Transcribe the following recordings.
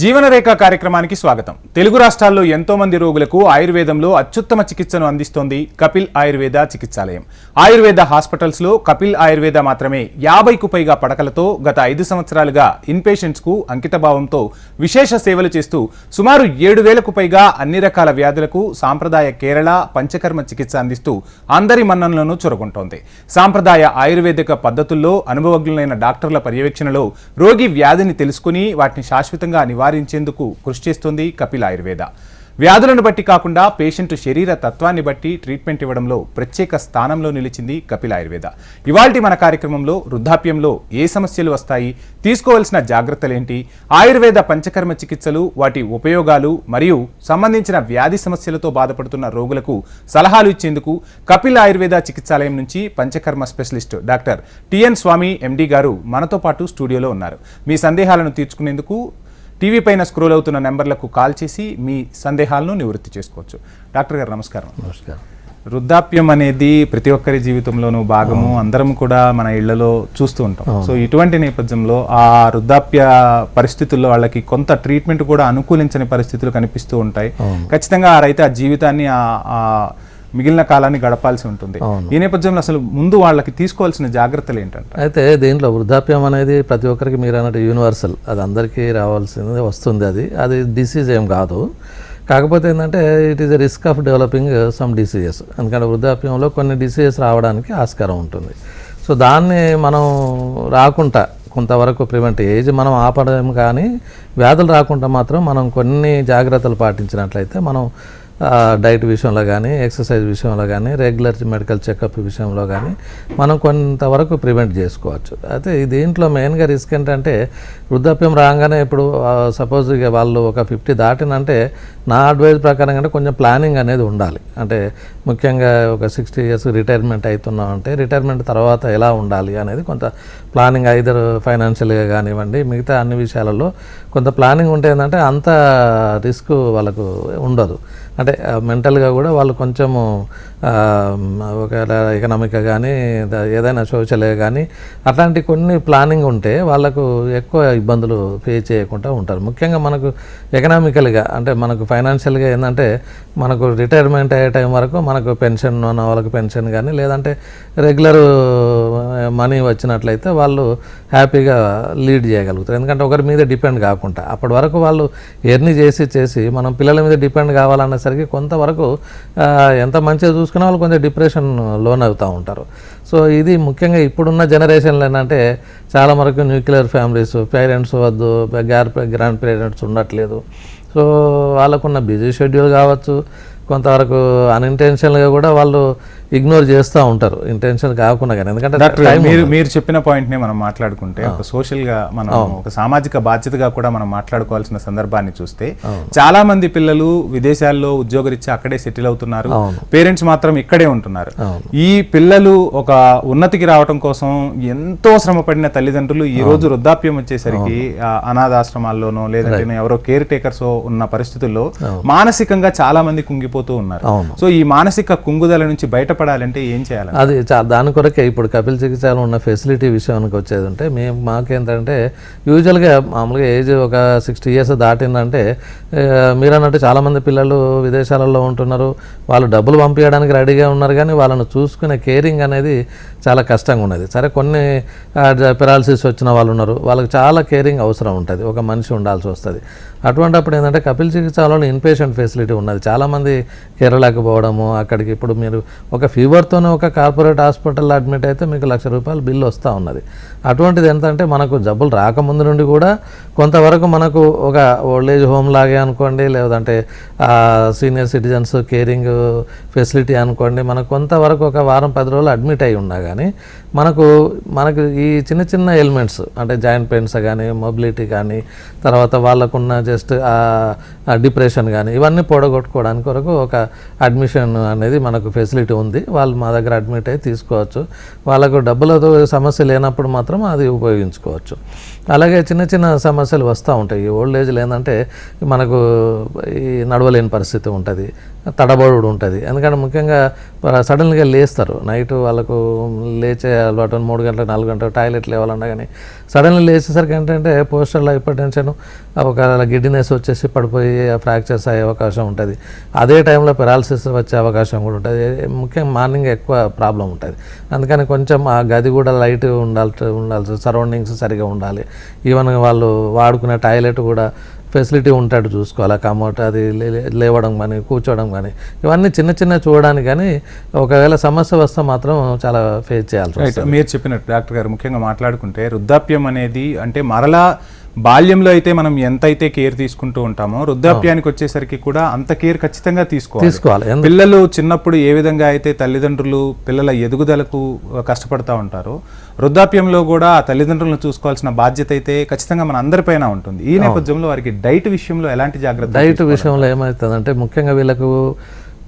జీవనరేఖ కార్యక్రమానికి స్వాగతం. తెలుగు రాష్ట్రాల్లో ఎంతో మంది రోగులకు ఆయుర్వేదంలో అత్యుత్తమ చికిత్సను అందిస్తోంది కపిల్ ఆయుర్వేద చికిత్సాలయం. ఆయుర్వేద హాస్పిటల్స్లో కపిల్ ఆయుర్వేద మాత్రమే యాభైకు పైగా పడకలతో గత ఐదు సంవత్సరాలుగా ఇన్పేషెంట్స్కు అంకితభావంతో విశేష సేవలు చేస్తూ సుమారు ఏడు వేలకు పైగా అన్ని రకాల వ్యాధులకు సాంప్రదాయ కేరళ పంచకర్మ చికిత్స అందిస్తూ అందరి మన్ననలను చొరగొంటోంది. సాంప్రదాయ ఆయుర్వేదిక పద్ధతుల్లో అనుభవజ్ఞులైన డాక్టర్ల పర్యవేక్షణలో రోగి వ్యాధిని తెలుసుకుని వాటిని శాశ్వతంగా నివారించేందుకు కృషి చేస్తుంది కపిల్ ఆయుర్వేద. వ్యాధులను బట్టి కాకుండా పేషెంట్ శరీర తత్వాన్ని బట్టి ట్రీట్మెంట్ ఇవ్వడంలో ప్రత్యేక స్థానంలో నిలిచింది కపిల్ ఆయుర్వేద. ఇవాల్టి మన కార్యక్రమంలో వృద్ధాప్యంలో ఏ సమస్యలు వస్తాయి తీసుకోవాల్సిన జాగ్రత్తలేంటి ఆయుర్వేద పంచకర్మ చికిత్సలు వాటి ఉపయోగాలు మరియు సంబంధించిన వ్యాధి సమస్యలతో బాధపడుతున్న రోగులకు సలహాలు ఇచ్చేందుకు కపిల్ ఆయుర్వేద చికిత్సాలయం నుంచి Panchakarma specialist doctor TN Swamy MD గారు మనతో పాటు స్టూడియోలో ఉన్నారు. మీ సందేహాలను తీర్చుకునేందుకు టీవీ పైన స్క్రోల్ అవుతున్న నెంబర్లకు కాల్ చేసి మీ సందేహాలను నివృత్తి చేసుకోవచ్చు. డాక్టర్ గారు నమస్కారం. నమస్కారం. వృద్ధాప్యం అనేది ప్రతి ఒక్కరి జీవితంలోనూ భాగము. అందరం కూడా మన ఇళ్ళలో చూస్తూ ఉంటాం. సో ఇటువంటి నేపథ్యంలో ఆ వృద్ధాప్య పరిస్థితుల్లో వాళ్ళకి కొంత ట్రీట్మెంట్ కూడా అనుకూలించని పరిస్థితులు కనిపిస్తూ ఉంటాయి. ఖచ్చితంగా ఆ రైతు ఆ జీవితాన్ని మిగిలిన కాలాన్ని గడపాల్సి ఉంటుంది. ఈ నేపథ్యంలో అసలు ముందు వాళ్ళకి తీసుకోవాల్సిన జాగ్రత్తలు ఏంటంటే? అయితే దీంట్లో వృద్ధాప్యం అనేది ప్రతి ఒక్కరికి మీరు అన్నట్టు యూనివర్సల్ అది అందరికీ రావాల్సింది వస్తుంది అది. అది డిసీజ్ ఏం కాదు. కాకపోతే ఏంటంటే it is a risk of developing some diseases ఎందుకంటే వృద్ధాప్యంలో కొన్ని డిసీజెస్ రావడానికి ఆస్కారం ఉంటుంది. సో దాన్ని మనం రాకుండా కొంతవరకు ప్రివెంట్ ఏజ్ మనం ఆపడం కానీ వ్యాధులు రాకుండా మాత్రం మనం కొన్ని జాగ్రత్తలు పాటించినట్లయితే మనం డైట్ విషయంలో కానీ ఎక్సర్సైజ్ విషయంలో కానీ రెగ్యులర్ మెడికల్ చెకప్ విషయంలో కానీ మనం కొంతవరకు ప్రివెంట్ చేసుకోవచ్చు. అయితే దీంట్లో మెయిన్గా రిస్క్ ఏంటంటే వృద్ధాప్యం రాగానే ఇప్పుడు సపోజ్ ఇక వాళ్ళు ఒక ఫిఫ్టీ దాటినంటే నా అడ్వైజ్ ప్రకారం అంటే కొంచెం ప్లానింగ్ అనేది ఉండాలి. అంటే ముఖ్యంగా ఒక సిక్స్టీ ఇయర్స్ రిటైర్మెంట్ అవుతున్నాం అంటే రిటైర్మెంట్ తర్వాత ఎలా ఉండాలి అనేది కొంత ప్లానింగ్ ఐదర్ ఫైనాన్షియల్గా కానివ్వండి మిగతా అన్ని విషయాలలో కొంత ప్లానింగ్ ఉంటే ఏంటంటే అంత రిస్క్ వాళ్ళకు ఉండదు. అంటే మెంటల్గా కూడా వాళ్ళు కొంచెము ఒకవేళ ఎకనామిక్గా కానీ ఏదైనా సోషల్గా కానీ అట్లాంటి కొన్ని ప్లానింగ్ ఉంటే వాళ్ళకు ఎక్కువ ఇబ్బందులు ఫేస్ చేయకుండా ఉంటారు. ముఖ్యంగా మనకు ఎకనామికల్గా అంటే మనకు ఫైనాన్షియల్గా ఏంటంటే మనకు రిటైర్మెంట్ అయ్యే టైం వరకు మనకు పెన్షన్ ఉన్న వాళ్ళకి పెన్షన్ కానీ లేదంటే రెగ్యులర్ మనీ వచ్చినట్లయితే వాళ్ళు హ్యాపీగా లీడ్ చేయగలుగుతారు. ఎందుకంటే ఒకరి మీద డిపెండ్ కాకుండా అప్పటి వరకు వాళ్ళు ఎర్ని చేసి చేసి మనం పిల్లల మీద డిపెండ్ కావాలనేసరికి కొంతవరకు ఎంత మంచిగా చూసుకునే వాళ్ళు కొంచెం డిప్రెషన్ లోన్ అవుతూ ఉంటారు. సో ఇది ముఖ్యంగా ఇప్పుడున్న జనరేషన్లో ఏంటంటే చాలా వరకు న్యూక్లియర్ ఫ్యామిలీస్ పేరెంట్స్ వద్దు గ్యార్ గ్రాండ్ పేరెంట్స్ ఉండట్లేదు. సో వాళ్ళకున్న బిజీ షెడ్యూల్ కావచ్చు కొంతవరకు అన్ఇంటెన్షనల్గా కూడా వాళ్ళు ఇగ్నోర్ చేస్తూ ఉంటారు. ఇంటెన్షన్ కాకుండా కానీ. ఎందుకంటే మీరు మీరు చెప్పిన పాయింట్ నే మనం మాట్లాడుకుంటే ఒక సోషల్గా మనం ఒక సామాజిక బాధ్యతగా కూడా మనం మాట్లాడుకోవాల్సిన సందర్భాన్ని చూస్తే చాలా మంది పిల్లలు విదేశాల్లో ఉద్యోగరీత్యా అక్కడే సెటిల్ అవుతున్నారు. పేరెంట్స్ మాత్రం ఇక్కడే ఉంటున్నారు. ఈ పిల్లలు ఒక ఉన్నతికి రావడం కోసం ఎంతో శ్రమ పడిన తల్లిదండ్రులు ఈ రోజు వృద్ధాప్యం వచ్చేసరికి అనాథాశ్రమాల్లోనో లేదంటే ఎవరో కేర్ టేకర్స్ ఉన్న పరిస్థితుల్లో మానసికంగా చాలా మంది కుంగిపోతూ ఉన్నారు. సో ఈ మానసిక కుంగుదల నుంచి బయటపడాలంటే ఏం చేయాలి? అది చా దాని కొరకే ఇప్పుడు కపిల్ చికిత్సలో ఉన్న ఫెసిలిటీ విషయానికి వచ్చేది అంటే మేము మాకేంటంటే యూజువల్గా మామూలుగా ఏజ్ ఒక సిక్స్టీ ఇయర్స్ దాటిందంటే మీరు అన్నట్టు చాలామంది పిల్లలు విదేశాలలో ఉంటున్నారు వాళ్ళు డబ్బులు పంపించడానికి రెడీగా ఉన్నారు కానీ వాళ్ళని చూసుకునే కేరింగ్ అనేది చాలా కష్టంగా ఉన్నది. సరే కొన్ని పెరాలసిస్ వచ్చిన వాళ్ళు ఉన్నారు వాళ్ళకి చాలా కేరింగ్ అవసరం ఉంటుంది. ఒక మనిషి ఉండాల్సి వస్తుంది. అటువంటిప్పుడు ఏంటంటే కపిల్ చికిత్సలో ఇన్పేషెంట్ ఫెసిలిటీ ఉన్నది. చాలామంది కేరళకు పోవడము అక్కడికి ఇప్పుడు మీరు ఒక ఫీవర్తోనే ఒక కార్పొరేట్ హాస్పిటల్లో అడ్మిట్ అయితే మీకు లక్ష రూపాయలు బిల్లు వస్తూ ఉన్నది. అటువంటిది ఏంటంటే మనకు జబ్బులు రాకముందు నుండి కూడా కొంతవరకు మనకు ఒక ఓల్డ్ ఏజ్ హోమ్ లాగే అనుకోండి లేదంటే సీనియర్ సిటిజన్స్ కేరింగ్ ఫెసిలిటీ అనుకోండి మనకు కొంతవరకు ఒక వారం పది రోజులు అడ్మిట్ అయి ఉన్నా కానీ మనకు మనకు ఈ చిన్న చిన్న ఎలిమెంట్స్ అంటే జాయింట్ పెయిన్స్ కానీ మొబిలిటీ కానీ తర్వాత వాళ్ళకున్న జస్ట్ డిప్రెషన్ కానీ ఇవన్నీ పొడగొట్టుకోవడానికి కొరకు ఒక అడ్మిషన్ అనేది మనకు ఫెసిలిటీ ఉంది. వాళ్ళు మా దగ్గర అడ్మిట్ అయ్యి తీసుకోవచ్చు. వాళ్ళకు డబ్బులతో సమస్య లేనప్పుడు మాత్రం అది ఉపయోగించుకోవచ్చు. అలాగే చిన్న చిన్న సమస్యలు వస్తూ ఉంటాయి. ఈ ఓల్డ్ ఏజ్లో ఏంటంటే మనకు ఈ నడవలేని పరిస్థితి ఉంటుంది. తడబడుడు ఉంటుంది ఎందుకంటే ముఖ్యంగా సడన్గా లేస్తారు. నైట్ వాళ్ళకు లేచే అలవాటు మూడు గంటల నాలుగు గంటలకు టాయిలెట్ లేవాలన్నా కానీ సడన్గా లేచేసరికి ఏంటంటే పోస్టర్లో హైపర్ టెన్షన్ ఒక గిడ్డినెస్ వచ్చేసి పడిపోయి ఫ్రాక్చర్స్ అయ్యే అవకాశం ఉంటుంది. అదే టైంలో పెరాలసిస్ వచ్చే అవకాశం కూడా ఉంటుంది. ముఖ్యంగా మార్నింగ్ ఎక్కువ ప్రాబ్లం ఉంటుంది. అందుకని కొంచెం ఆ గది కూడా లైట్ ఉండాల్సి ఉండాల్సి సరౌండింగ్స్ సరిగా ఉండాలి. ఈవెన్ వాళ్ళు వాడుకునే టాయిలెట్ కూడా ఫెసిలిటీ ఉంటాడు చూసుకోవాలి కమోట్ అది లేవడం కానీ కూర్చోవడం కానీ ఇవన్నీ చిన్న చిన్న చూడడానికి కానీ ఒకవేళ సమస్య వస్తే మాత్రం చాలా ఫేస్ చేయాల్సి వస్తుంది. మీరు చెప్పినట్టు డాక్టర్ గారు ముఖ్యంగా మాట్లాడుకుంటే వృద్ధాప్యం అనేది అంటే మరలా బాల్యంలో అయితే మనం ఎంతైతే కేర్ తీసుకుంటూ ఉంటామో వృద్ధాప్యానికి వచ్చేసరికి కూడా అంత కేర్ ఖచ్చితంగా తీసుకోవాలి. తీసుకోవాలి. పిల్లలు చిన్నప్పుడు ఏ విధంగా అయితే తల్లిదండ్రులు పిల్లల ఎదుగుదలకు కష్టపడతా ఉంటారో వృద్ధాప్యంలో కూడా ఆ తల్లిదండ్రులను చూసుకోవాల్సిన బాధ్యత అయితే ఖచ్చితంగా మన అందరిపైన ఉంటుంది. ఈ నేపథ్యంలో వారికి డైట్ విషయంలో ఎలాంటి జాగ్రత్త డైట్ విషయంలో ఏమవుతుందంటే ముఖ్యంగా వీళ్ళకు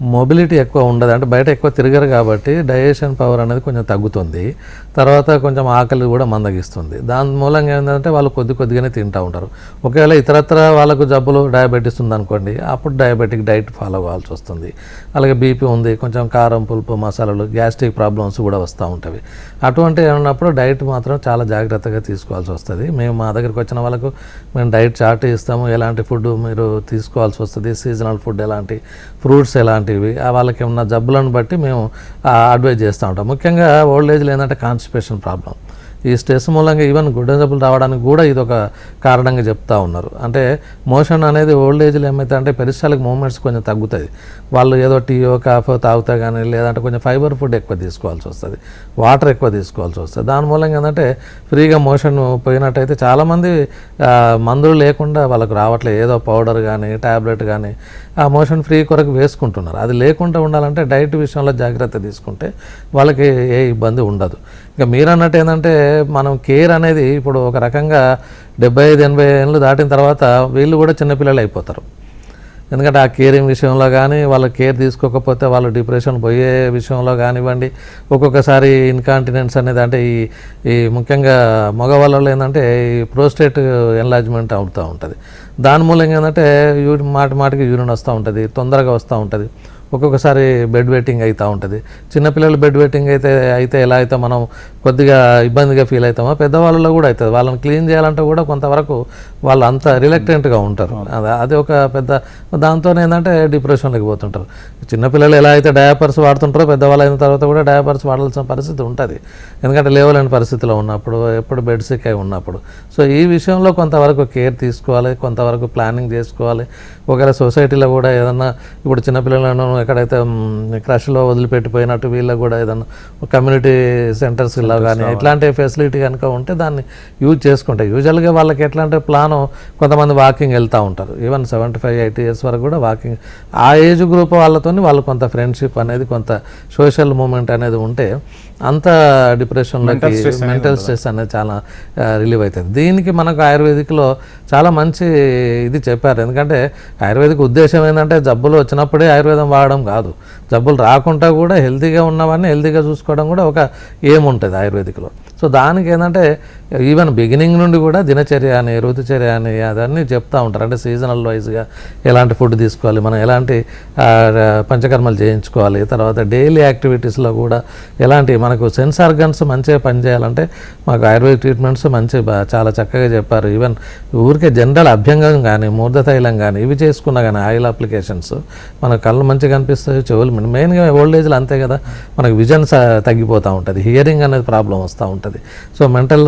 మొబిలిటీ ఎక్కువ ఉండదు. అంటే బయట ఎక్కువ తిరగరు కాబట్టి డైజెషన్ పవర్ అనేది కొంచెం తగ్గుతుంది. తర్వాత కొంచెం ఆకలి కూడా మందగిస్తుంది. దాని మూలంగా ఏంటంటే వాళ్ళు కొద్ది కొద్దిగానే తింటూ ఉంటారు. ఒకవేళ ఇతరత్ర వాళ్ళకు జబ్బులు డయాబెటీస్ ఉందనుకోండి అప్పుడు డయాబెటిక్ డైట్ ఫాలో అవ్వాల్సి వస్తుంది. అలాగే బీపీ ఉంది కొంచెం కారం పులుపు మసాలాలు గ్యాస్ట్రిక్ ప్రాబ్లమ్స్ కూడా వస్తూ ఉంటాయి అటువంటి ఉన్నప్పుడు డైట్ మాత్రం చాలా జాగ్రత్తగా తీసుకోవాల్సి వస్తుంది. మేము మా దగ్గరికి వచ్చిన వాళ్ళకు మేము డైట్ చార్ట్ ఇస్తాము. ఎలాంటి ఫుడ్ మీరు తీసుకోవాల్సి వస్తుంది? సీజనల్ ఫుడ్ ఎలాంటి ఫ్రూట్స్ ఎలాంటివి వాళ్ళకి ఉన్న జబ్బులను బట్టి మేము అడ్వైజ్ చేస్తూ ఉంటాం. ముఖ్యంగా ఓల్డ్ ఏజ్లో ఏంటంటే కాన్స్టిపేషన్ ప్రాబ్లం ఈ స్ట్రెస్ మూలంగా ఈవెన్ గుడ్డ జబ్బులు రావడానికి కూడా ఇది ఒక కారణంగా చెప్తా ఉన్నారు. అంటే మోషన్ అనేది ఓల్డ్ ఏజ్లో ఏమైతే అంటే పెరిస్టాలిక్ మూమెంట్స్ కొంచెం తగ్గుతుంది వాళ్ళు ఏదో టీయో కాఫో తాగుతా కానీ లేదంటే కొంచెం ఫైబర్ ఫుడ్ ఎక్కువ తీసుకోవాల్సి వస్తుంది. వాటర్ ఎక్కువ తీసుకోవాల్సి వస్తుంది. దాని మూలంగా ఏంటంటే ఫ్రీగా మోషన్ పోయినట్టయితే చాలామంది మందులు లేకుండా వాళ్ళకు రావట్లేదు. ఏదో పౌడర్ కానీ ట్యాబ్లెట్ కానీ ఆ మోషన్ ఫ్రీ కొరకు వేసుకుంటున్నారు. అది లేకుండా ఉండాలంటే డైట్ విషయంలో జాగ్రత్త తీసుకుంటే వాళ్ళకి ఏ ఇబ్బంది ఉండదు. ఇంకా మీరు అన్నట్టు ఏంటంటే మనం కేర్ అనేది ఇప్పుడు ఒక రకంగా డెబ్బై ఐదు ఎనభై ఏళ్ళు దాటిన తర్వాత వీళ్ళు కూడా చిన్నపిల్లలు అయిపోతారు. ఎందుకంటే ఆ కేరింగ్ విషయంలో కానీ వాళ్ళ కేర్ తీసుకోకపోతే వాళ్ళు డిప్రెషన్ పోయే విషయంలో కానివ్వండి ఒక్కొక్కసారి ఇన్కాంటినెన్స్ అనేది అంటే ఈ ఈ ముఖ్యంగా మగవాళ్ళలో ఏంటంటే ఈ ప్రోస్టేట్ ఎన్లాజ్మెంట్ అవుతూ ఉంటుంది. దాని మూలంగా ఏంటంటే యూ మాటి మాటికి యూరిన్ వస్తూ ఉంటుంది తొందరగా వస్తూ ఉంటుంది. ఒక్కొక్కసారి బెడ్ వెయిటింగ్ అవుతూ ఉంటుంది. చిన్నపిల్లలు బెడ్ వెయిటింగ్ అయితే అయితే ఎలా అయితే మనం కొద్దిగా ఇబ్బందిగా ఫీల్ అవుతామో పెద్దవాళ్ళలో కూడా అవుతుంది వాళ్ళని క్లీన్ చేయాలంటే కూడా కొంతవరకు వాళ్ళు అంత రిలక్టెంట్గా ఉంటారు. అది అది ఒక పెద్ద దాంతో ఏంటంటే డిప్రెషన్లోకి పోతుంటారు. చిన్నపిల్లలు ఎలా అయితే డయాపర్స్ వాడుతుంటారో పెద్దవాళ్ళు అయిన తర్వాత కూడా డయాపర్స్ వాడాల్సిన పరిస్థితి ఉంటుంది. ఎందుకంటే లేవలేని పరిస్థితిలో ఉన్నప్పుడు ఎప్పుడు బెడ్ సిక్ అయి ఉన్నప్పుడు. సో ఈ విషయంలో కొంతవరకు కేర్ తీసుకోవాలి కొంతవరకు ప్లానింగ్ చేసుకోవాలి. ఒకవేళ సొసైటీలో కూడా ఏదన్నా ఇప్పుడు చిన్నపిల్లలను ఎక్కడైతే క్రష్లో వదిలిపెట్టిపోయినట్టు వీళ్ళకి కూడా ఏదన్నా కమ్యూనిటీ సెంటర్స్లో కానీ ఇట్లాంటి ఫెసిలిటీ కనుక ఉంటే దాన్ని యూజ్ చేసుకుంటాయి. యూజువల్గా వాళ్ళకి ఎట్లా అంటే ప్లాను కొంతమంది వాకింగ్ వెళ్తూ ఉంటారు. Even seventy five eighty years వరకు కూడా వాకింగ్ ఆ ఏజ్ గ్రూప్ వాళ్ళతో వాళ్ళు కొంత ఫ్రెండ్షిప్ అనేది కొంత సోషల్ మూమెంట్ అనేది ఉంటే అంత డిప్రెషన్లోకి మెంటల్ స్ట్రెస్ అనేది చాలా రిలీవ్ అవుతుంది దీనికి మనకు ఆయుర్వేదిక్లో చాలా మంచి ఇది చెప్పారు. ఎందుకంటే ఆయుర్వేదిక్ ఉద్దేశం ఏంటంటే జబ్బులు వచ్చినప్పుడే ఆయుర్వేదం వాడడం కాదు. జబ్బులు రాకుండా కూడా హెల్తీగా ఉన్నవాడిని హెల్తీగా చూసుకోవడం కూడా ఒక ఏం ఉంటుంది ఆయుర్వేదిక్లో. సో దానికి ఏంటంటే ఈవెన్ బిగినింగ్ నుండి కూడా దినచర్య అని ఋతుచర్య అని అదన్నీ చెప్తా ఉంటారు. అంటే సీజనల్ వైజ్గా ఎలాంటి ఫుడ్ తీసుకోవాలి మనం ఎలాంటి పంచకర్మలు చేయించుకోవాలి తర్వాత డైలీ యాక్టివిటీస్లో కూడా ఎలాంటి మనకు సెన్స్ ఆర్గన్స్ మంచిగా పనిచేయాలంటే మాకు ఆయుర్వేద ట్రీట్మెంట్స్ మంచిగా చాలా చక్కగా చెప్పారు. ఈవెన్ ఊరికే జనరల్ అభ్యంగం కానీ మూర్ధ తైలం కానీ ఇవి చేసుకున్నా కానీ ఆయిల్ అప్లికేషన్స్ మన కళ్ళు మంచిగా కనిపిస్తాయి చెవులు మెయిన్గా ఓల్డ్ ఏజ్లో అంతే కదా మనకు విజన్ తగ్గిపోతూ ఉంటుంది. హియరింగ్ అనేది ప్రాబ్లం వస్తూ ఉంటుంది. సో మెంటల్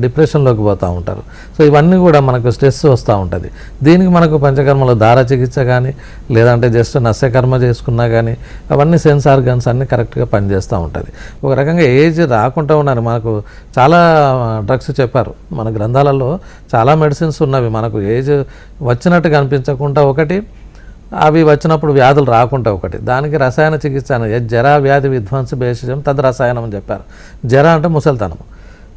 డిప్రెషన్లోకి పోతూ ఉంటారు. సో ఇవన్నీ కూడా మనకు స్ట్రెస్ వస్తూ ఉంటుంది. దీనికి మనకు పంచకర్మలో దార చికిత్స కానీ లేదంటే జస్ట్ నస్యకర్మ చేసుకున్నా కానీ అవన్నీ సెన్స్ ఆర్గన్స్ అన్నీ కరెక్ట్గా పనిచేస్తూ ఉంటుంది. ఒక రకంగా ఏజ్ రాకుండా ఉన్నారు. మనకు చాలా డ్రగ్స్ చెప్పారు. మన గ్రంథాలలో చాలా మెడిసిన్స్ ఉన్నవి. మనకు ఏజ్ వచ్చినట్టు కనిపించకుండా ఒకటి అవి వచ్చినప్పుడు వ్యాధులు రాకుండా ఒకటి. దానికి రసాయన చికిత్స అని జర వ్యాధి విధ్వంస భేషజం తద్ రసాయనం అని చెప్పారు. జర అంటే ముసలితనం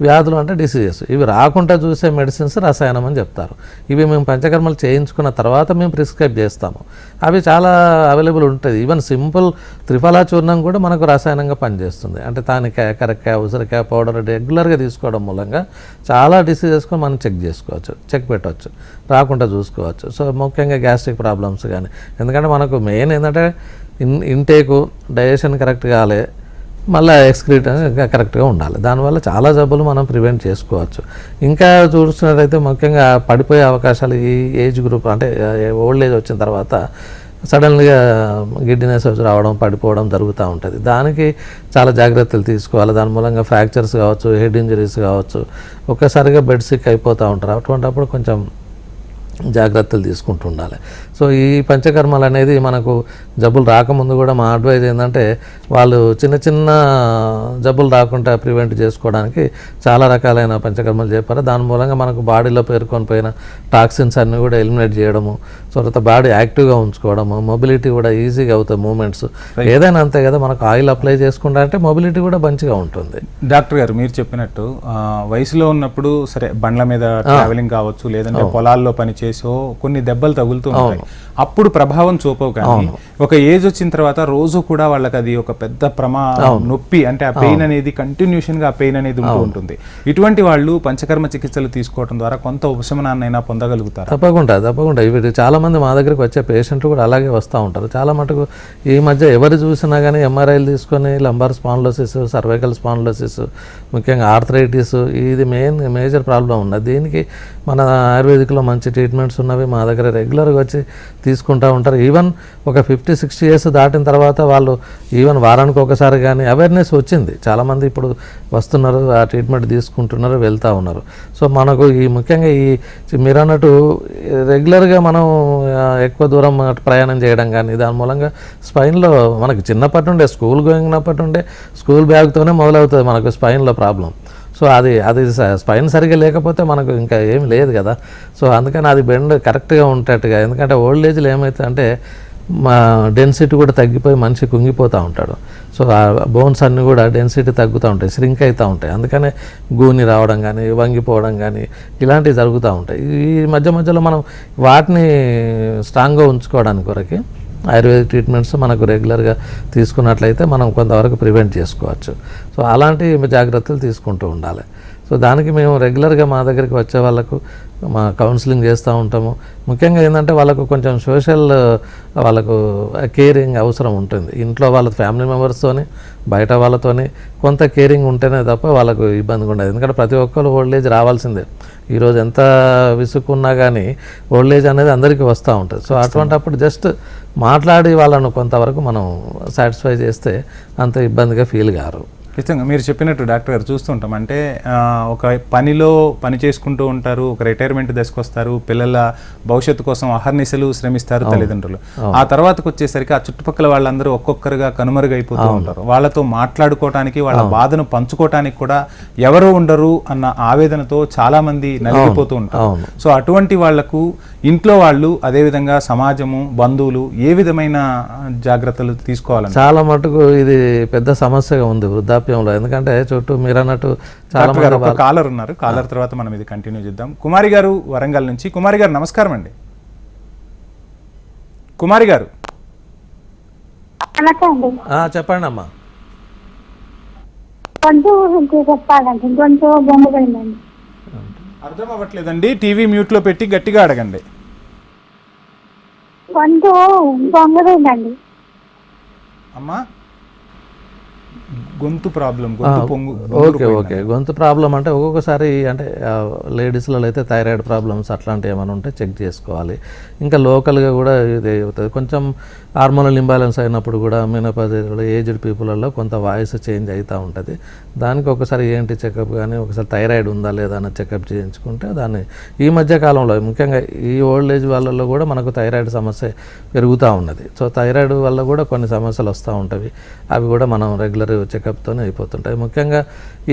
వ్యాధులు అంటే డిసీజెస్. ఇవి రాకుండా చూసే మెడిసిన్స్ రసాయనం అని చెప్తారు. ఇవి మేము పంచకర్మలు చేయించుకున్న తర్వాత మేము ప్రిస్క్రైబ్ చేస్తాము. అవి చాలా అవైలబుల్ ఉంటుంది ఈవెన్ సింపుల్ త్రిఫలా చూర్ణం కూడా మనకు రసాయనంగా పనిచేస్తుంది. అంటే తానికాయ కరక్కాయ ఉసిరికాయ పౌడర్ రెగ్యులర్గా తీసుకోవడం మూలంగా చాలా డిసీజెస్కు మనం చెక్ చేసుకోవచ్చు. చెక్ పెట్టవచ్చు రాకుండా చూసుకోవచ్చు. సో ముఖ్యంగా గ్యాస్ట్రిక్ ప్రాబ్లమ్స్ కానీ. ఎందుకంటే మనకు మెయిన్ ఏంటంటే ఇన్ ఇంటేకు డైజెషన్ కరెక్ట్ కాలే. మళ్ళీ ఎక్స్క్రీట్ కరెక్ట్గా ఉండాలి. దానివల్ల చాలా జబ్బులు మనం ప్రివెంట్ చేసుకోవచ్చు. ఇంకా చూసినట్టయితే ముఖ్యంగా పడిపోయే అవకాశాలు ఈ ఏజ్ గ్రూప్ అంటే ఓల్డ్ ఏజ్ వచ్చిన తర్వాత సడన్గా గిడ్డినెస్ వచ్చి రావడం పడిపోవడం జరుగుతూ ఉంటుంది. దానికి చాలా జాగ్రత్తలు తీసుకోవాలి. దాని మూలంగా ఫ్రాక్చర్స్ కావచ్చు హెడ్ ఇంజరీస్ కావచ్చు ఒక్కసారిగా బెడ్ సిక్ అయిపోతూ ఉంటారు. అటువంటిప్పుడు కొంచెం జాగ్రత్తలు తీసుకుంటూ ఉండాలి సో ఈ పంచకర్మలు అనేది మనకు జబ్బులు రాకముందు కూడా మా అడ్వైజ్ ఏంటంటే వాళ్ళు చిన్న చిన్న జబ్బులు రాకుండా ప్రివెంట్ చేసుకోవడానికి చాలా రకాలైన పంచకర్మలు చెప్పారు దాని మూలంగా మనకు బాడీలో పేర్కొని పోయిన టాక్సిన్స్ అన్నీ కూడా ఎలిమినేట్ చేయడము సో తర్వాత బాడీ యాక్టివ్గా ఉంచుకోవడము మొబిలిటీ కూడా ఈజీగా అవుతాయి మూమెంట్స్ ఏదైనా అంతే కదా మనకు ఆయిల్ అప్లై చేసుకుంటా అంటే మొబిలిటీ కూడా మంచిగా ఉంటుంది. డాక్టర్ గారు మీరు చెప్పినట్టు వయసులో ఉన్నప్పుడు సరే బండ్ల మీద ట్రావెలింగ్ కావచ్చు లేదంటే పొలాల్లో పని చేసో కొన్ని దెబ్బలు తగులుతూ ఉంటాయి. అప్పుడు ప్రభావం చూపవు కానీ ఒక ఏజ్ వచ్చిన తర్వాత రోజు కూడా వాళ్ళకి అది ఒక పెద్ద ప్రమా నొప్పి అంటే ఆ పెయిన్ అనేది కంటిన్యూషన్గా ఆ పెయిన్ అనేది ఉంటూ ఉంటుంది. ఇటువంటి వాళ్ళు పంచకర్మ చికిత్సలు తీసుకోవడం ద్వారా కొంత ఉపశమనాన్నైనా పొందగలుగుతారు? తప్పకుండా తప్పకుండా. ఇవి చాలా మంది మా దగ్గరికి వచ్చే పేషెంట్లు కూడా అలాగే వస్తూ ఉంటారు. చాలా మటుకు ఈ మధ్య ఎవరు చూసినా కానీ ఎంఆర్ఐలు తీసుకొని లంబార్ స్పాన్లోసిస్ సర్వైకల్ స్పాన్లోసిస్ ముఖ్యంగా ఆర్థరైటిస్ ఇది మెయిన్ మేజర్ ప్రాబ్లం ఉన్నది. దీనికి మన ఆయుర్వేదిక్లో మంచి ట్రీట్మెంట్స్ ఉన్నవి మా దగ్గర రెగ్యులర్గా వచ్చి తీసుకుంటూ ఉంటారు. ఈవెన్ ఒక ఫిఫ్టీ సిక్స్టీ ఇయర్స్ దాటిన తర్వాత వాళ్ళు ఈవెన్ వారానికి ఒకసారి కానీ అవేర్నెస్ వచ్చింది. చాలామంది ఇప్పుడు వస్తున్నారు ఆ ట్రీట్మెంట్ తీసుకుంటున్నారు వెళ్తూ ఉన్నారు. సో మనకు ఈ ముఖ్యంగా ఈ మీరు అన్నట్టు రెగ్యులర్గా మనం ఎక్కువ దూరం ప్రయాణం చేయడం కానీ దాని మూలంగా స్పైన్లో మనకు చిన్నప్పటి నుండే స్కూల్ గోయినప్పటి నుండే స్కూల్ బ్యాగ్తోనే మొదలవుతుంది మనకు స్పైన్లో ప్రాబ్లం సో అది అది స్పైన్ సరిగ్గా లేకపోతే మనకు ఇంకా ఏం లేదు కదా. సో అందుకని అది బెండ్ కరెక్ట్గా ఉండేట్టుగా ఎందుకంటే ఓల్డ్ ఏజ్లో ఏమైతే అంటే మా డెన్సిటీ కూడా తగ్గిపోయి మనిషి కుంగిపోతూ ఉంటాడు. సో ఆ బోన్స్ అన్నీ కూడా డెన్సిటీ తగ్గుతూ ఉంటాయి శ్రింక్ అవుతూ ఉంటాయి. అందుకనే గూని రావడం కానీ వంగిపోవడం కానీ ఇలాంటివి జరుగుతూ ఉంటాయి. ఈ మధ్య మధ్యలో మనం వాటిని స్ట్రాంగ్గా ఉంచుకోవడానికి కొరకి ఆయుర్వేదిక్ ట్రీట్మెంట్స్ మనకు రెగ్యులర్గా తీసుకున్నట్లయితే మనం కొంతవరకు ప్రివెంట్ చేసుకోవచ్చు. సో అలాంటి జాగ్రత్తలు తీసుకుంటూ ఉండాలి. సో దానికి మేము రెగ్యులర్గా మా దగ్గరికి వచ్చే వాళ్ళకు మా కౌన్సిలింగ్ చేస్తూ ఉంటాము. ముఖ్యంగా ఏంటంటే వాళ్ళకు కొంచెం సోషల్ వాళ్ళకు కేరింగ్ అవసరం ఉంటుంది. ఇంట్లో వాళ్ళ ఫ్యామిలీ మెంబర్స్తోని బయట వాళ్ళతోని కొంత కేరింగ్ ఉంటేనే తప్ప వాళ్ళకు ఇబ్బందిగా ఉండదు ఎందుకంటే ప్రతి ఒక్కరు ఓల్డ్ ఏజ్ రావాల్సిందే. ఈరోజు ఎంత విసుక్కున్నా కానీ ఓల్డ్ ఏజ్ అనేది అందరికీ వస్తూ ఉంటుంది. సో అటువంటప్పుడు జస్ట్ మాట్లాడి వాళ్ళను కొంతవరకు మనం సాటిస్ఫై చేస్తే అంత ఇబ్బందిగా ఫీల్ కారు. ఖచ్చితంగా. మీరు చెప్పినట్టు డాక్టర్ గారు చూస్తుంటాం అంటే ఒక పనిలో పని చేసుకుంటూ ఉంటారు ఒక రిటైర్మెంట్ దశకు వస్తారు పిల్లల భవిష్యత్తు కోసం అహర్నిశలు శ్రమిస్తారు తల్లిదండ్రులు. ఆ తర్వాతకు వచ్చేసరికి ఆ చుట్టుపక్కల వాళ్ళందరూ ఒక్కొక్కరుగా కనుమరుగైపోతూ ఉంటారు. వాళ్ళతో మాట్లాడుకోవటానికి వాళ్ళ బాధను పంచుకోవటానికి కూడా ఎవరు ఉండరు అన్న ఆవేదనతో చాలా మంది నలిగిపోతూ ఉంటారు. సో అటువంటి వాళ్ళకు ఇంట్లో వాళ్ళు అదేవిధంగా సమాజము బంధువులు ఏ విధమైన జాగ్రత్తలు తీసుకోవాలని చాలా మటుకు ఇది పెద్ద సమస్యగా ఉంది. వృద్ధాప్యంలో ఎందుకంటే చుట్టూ మీరు అన్నట్టు చాలా కాలర్ ఉన్నారు. కాలర్ తర్వాత మనం ఇది కంటిన్యూ చేద్దాం. కుమారి గారు వరంగల్ నుంచి. కుమారి గారు నమస్కారం అండి. కుమారి గారు. చెప్పండి అమ్మా. అర్థం అవ్వట్లేదండి. టీవీ మ్యూట్లో పెట్టి గట్టిగా అడగండి. అమ్మా గొంతు ప్రాబ్లం గొంతు పొంగు ఓకే ఓకే. గొంతు ప్రాబ్లం అంటే ఒక్కొక్కసారి అంటే లేడీస్లలో అయితే థైరాయిడ్ ప్రాబ్లమ్స్ అట్లాంటివి ఏమైనా ఉంటే చెక్ చేసుకోవాలి. ఇంకా లోకల్గా కూడా ఇది అవుతుంది. కొంచెం హార్మోనల్ ఇంబ్యాలెన్స్ అయినప్పుడు కూడా మినపదిలో ఏజ్డ్ పీపుల్లో కొంత వాయిస్ చేంజ్ అవుతూ ఉంటుంది. దానికి ఒకసారి ఏంటి చెకప్ కానీ ఒకసారి థైరాయిడ్ ఉందా లేదా అన్న చెకప్ చేయించుకుంటే దాన్ని ఈ మధ్య కాలంలో ముఖ్యంగా ఈ ఓల్డ్ ఏజ్ వాళ్ళల్లో కూడా మనకు థైరాయిడ్ సమస్య పెరుగుతూ ఉన్నది. సో థైరాయిడ్ వల్ల కూడా కొన్ని సమస్యలు వస్తూ ఉంటాయి అవి కూడా మనం రెగ్యులర్ చెకప్ చెకప్తోనే అయిపోతుంటాయి. ముఖ్యంగా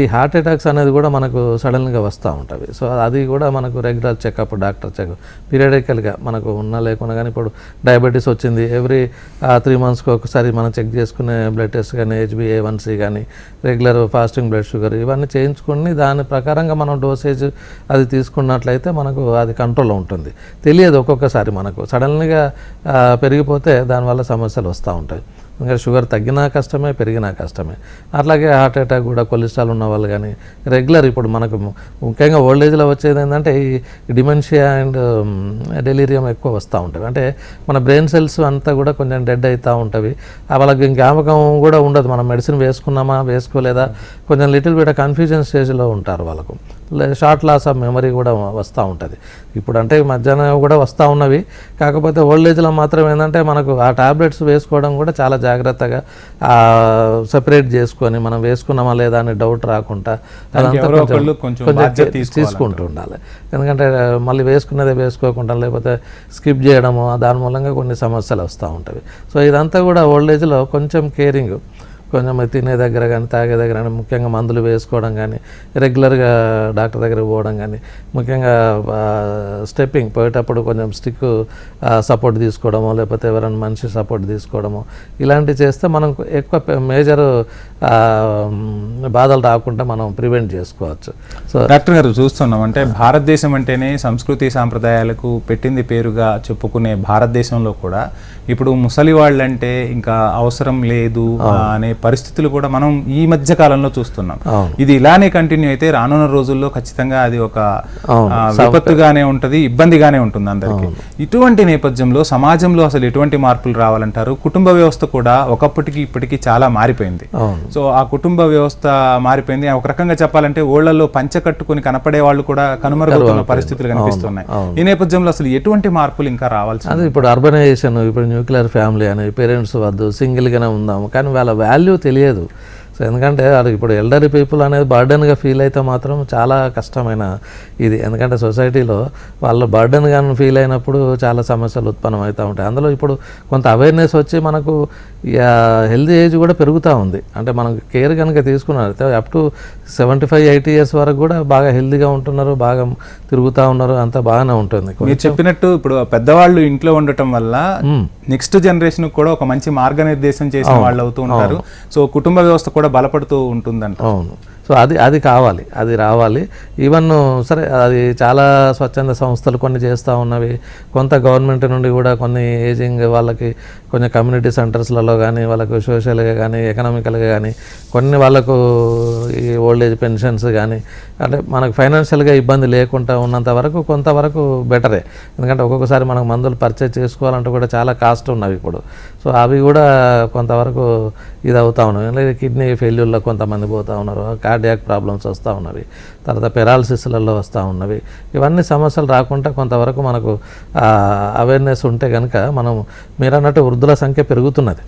ఈ హార్ట్ అటాక్స్ అనేది కూడా మనకు సడన్గా వస్తూ ఉంటుంది సో అది కూడా మనకు రెగ్యులర్ చెకప్ డాక్టర్ చెకప్. పీరియడికల్గా మనకు ఉన్నా లేకున్నా కానీ ఇప్పుడు డయాబెటీస్ వచ్చింది. ఎవ్రీ త్రీ మంత్స్కి ఒకసారి మనం చెక్ చేసుకునే బ్లడ్ టెస్ట్ కానీ హెచ్బిఏవన్సీ కానీ రెగ్యులర్ ఫాస్టింగ్ బ్లడ్ షుగర్ ఇవన్నీ చేయించుకుని దాని ప్రకారంగా మనం డోసేజ్ అది తీసుకున్నట్లయితే మనకు అది కంట్రోల్లో ఉంటుంది. తెలియదు ఒక్కొక్కసారి మనకు. సడన్గా పెరిగిపోతే దానివల్ల సమస్యలు వస్తూ ఉంటాయి. ఇంకా షుగర్ తగ్గినా కష్టమే పెరిగినా కష్టమే. అట్లాగే హార్ట్ అటాక్ కూడా కొలెస్ట్రాల్ ఉన్న వాళ్ళు కానీ రెగ్యులర్ ఇప్పుడు మనకు ముఖ్యంగా ఓల్డ్ ఏజ్లో వచ్చేది ఏంటంటే ఈ డిమెన్షియా అండ్ డెలీరియం ఎక్కువ వస్తూ ఉంటాయి అంటే మన బ్రెయిన్ సెల్స్ అంతా కూడా కొంచెం డెడ్ అవుతూ ఉంటుంది ఆ వాళ్ళకి జ్ఞాపకం కూడా ఉండదు. మనం మెడిసిన్ వేసుకున్నామా వేసుకోలేదా? కొంచెం లిటిల్ బిట్ కన్ఫ్యూజన్ స్టేజ్లో ఉంటారు వాళ్ళకు. షార్ట్ లాస్ ఆఫ్ మెమరీ కూడా వస్తూ ఉంటుంది. ఇప్పుడు అంటే ఈ మధ్యాహ్నం కూడా వస్తూ ఉన్నవి. కాకపోతే ఓల్డ్ ఏజ్లో మాత్రం ఏంటంటే మనకు ఆ టాబ్లెట్స్ వేసుకోవడం కూడా చాలా జాగ్రత్తగా సెపరేట్ చేసుకొని మనం వేసుకున్నామా లేదా అని డౌట్ రాకుండా అదంతా కొంచెం తీసుకుంటూ ఉండాలి. ఎందుకంటే మళ్ళీ వేసుకున్నదే వేసుకోకుండా లేకపోతే స్కిప్ చేయడము దాని మూలంగా కొన్ని సమస్యలు వస్తూ ఉంటాయి సో ఇదంతా కూడా ఓల్డ్ ఏజ్లో కొంచెం కేరింగ్ కొంచెం తినే దగ్గర కానీ తాగే దగ్గర కానీ ముఖ్యంగా మందులు వేసుకోవడం కానీ రెగ్యులర్గా డాక్టర్ దగ్గరికి పోవడం కానీ ముఖ్యంగా స్టెప్పింగ్ పోయేటప్పుడు కొంచెం స్టిక్ సపోర్ట్ తీసుకోవడము లేకపోతే ఎవరైనా మనిషి సపోర్ట్ తీసుకోవడము ఇలాంటివి చేస్తే మనం ఎక్కువ మేజర్ బాధలు రాకుండా మనం ప్రివెంట్ చేసుకోవచ్చు. సో డాక్టర్ గారు చూస్తున్నాం అంటే భారతదేశం అంటేనే సంస్కృతి సాంప్రదాయాలకు పెట్టింది పేరుగా చెప్పుకునే భారతదేశంలో కూడా ఇప్పుడు ముసలి వాళ్ళంటే ఇంకా అవసరం లేదు అనే పరిస్థితులు కూడా మనం ఈ మధ్య కాలంలో చూస్తున్నాం. ఇది ఇలానే కంటిన్యూ అయితే రానున్న రోజుల్లో ఖచ్చితంగా అది ఒక విపత్తుగానే ఉంటది ఇబ్బందిగానే ఉంటుంది అందరికి. ఇటువంటి నేపథ్యంలో సమాజంలో అసలు ఎటువంటి మార్పులు రావాలంటారు? కుటుంబ వ్యవస్థ కూడా ఒకప్పటికి ఇప్పటికి చాలా మారిపోయింది. సో ఆ కుటుంబ వ్యవస్థ మారిపోయింది. ఒక రకంగా చెప్పాలంటే ఓళ్ళలో పంచ కట్టుకుని కనపడే వాళ్ళు కూడా కనుమరుగుతున్న పరిస్థితులు కనిపిస్తున్నాయి. ఈ నేపథ్యంలో అసలు ఎటువంటి మార్పులు ఇంకా రావాల్సి ఇప్పుడు అర్బనైజేషన్ ఇప్పుడు న్యూక్లియర్ ఫ్యామిలీ అని పేరెంట్స్ వద్దు సింగిల్గానే ఉందాము. కానీ వాళ్ళ వాల్యూ తెలియదు. సో ఎందుకంటే వాళ్ళు ఇప్పుడు ఎల్డరీ పీపుల్ అనేది బర్డన్గా ఫీల్ అయితే మాత్రం చాలా కష్టమైన ఇది. ఎందుకంటే సొసైటీలో వాళ్ళు బర్డన్ కానీ ఫీల్ అయినప్పుడు చాలా సమస్యలు ఉత్పన్నం అవుతూ ఉంటాయి. అందులో ఇప్పుడు కొంత అవేర్నెస్ వచ్చి మనకు హెల్తీ ఏజ్ కూడా పెరుగుతూ ఉంది. అంటే మనం కేర్ కనుక తీసుకున్నారు up to seventy five eighty years వరకు కూడా బాగా హెల్తీగా ఉంటున్నారు బాగా తిరుగుతూ ఉన్నారు అంతా బాగానే ఉంటుంది. మీరు చెప్పినట్టు ఇప్పుడు పెద్దవాళ్ళు ఇంట్లో ఉండటం వల్ల నెక్స్ట్ జనరేషన్ కూడా ఒక మంచి మార్గనిర్దేశం చేసిన వాళ్ళు అవుతూ ఉంటారు. సో కుటుంబ వ్యవస్థ కూడా బలపడుతూ ఉంటుందంట. అవును. సో అది అది కావాలి అది రావాలి. ఈవెన్ సరే అది చాలా స్వచ్ఛంద సంస్థలు కొన్ని చేస్తూ ఉన్నవి. కొంత గవర్నమెంట్ నుండి కూడా కొన్ని ఏజింగ్ వాళ్ళకి కొంచెం కమ్యూనిటీ సెంటర్స్లలో కానీ వాళ్ళకు సోషల్గా కానీ ఎకనామికల్గా కానీ కొన్ని వాళ్ళకు ఈ ఓల్డ్ ఏజ్ పెన్షన్స్ కానీ అంటే మనకు ఫైనాన్షియల్గా ఇబ్బంది లేకుండా ఉన్నంత వరకు కొంతవరకు బెటరే. ఎందుకంటే ఒక్కొక్కసారి మనకు మందులు పర్చేజ్ చేసుకోవాలంటే కూడా చాలా కాస్ట్ ఉన్నవి ఇప్పుడు. సో అవి కూడా కొంతవరకు ఇది అవుతా ఉన్నాయి లేదా కిడ్నీ ఫెయిల్యూర్లో కొంతమంది పోతూ ఉన్నారు కార్డియాక్ ప్రాబ్లమ్స్ వస్తూ ఉన్నవి తర్వాత పెరాలసిస్లలో వస్తూ ఉన్నవి. ఇవన్నీ సమస్యలు రాకుండా కొంతవరకు మనకు అవేర్నెస్ ఉంటే కనుక మనం మీరు అన్నట్టు వృద్ధుల సంఖ్య పెరుగుతున్నది.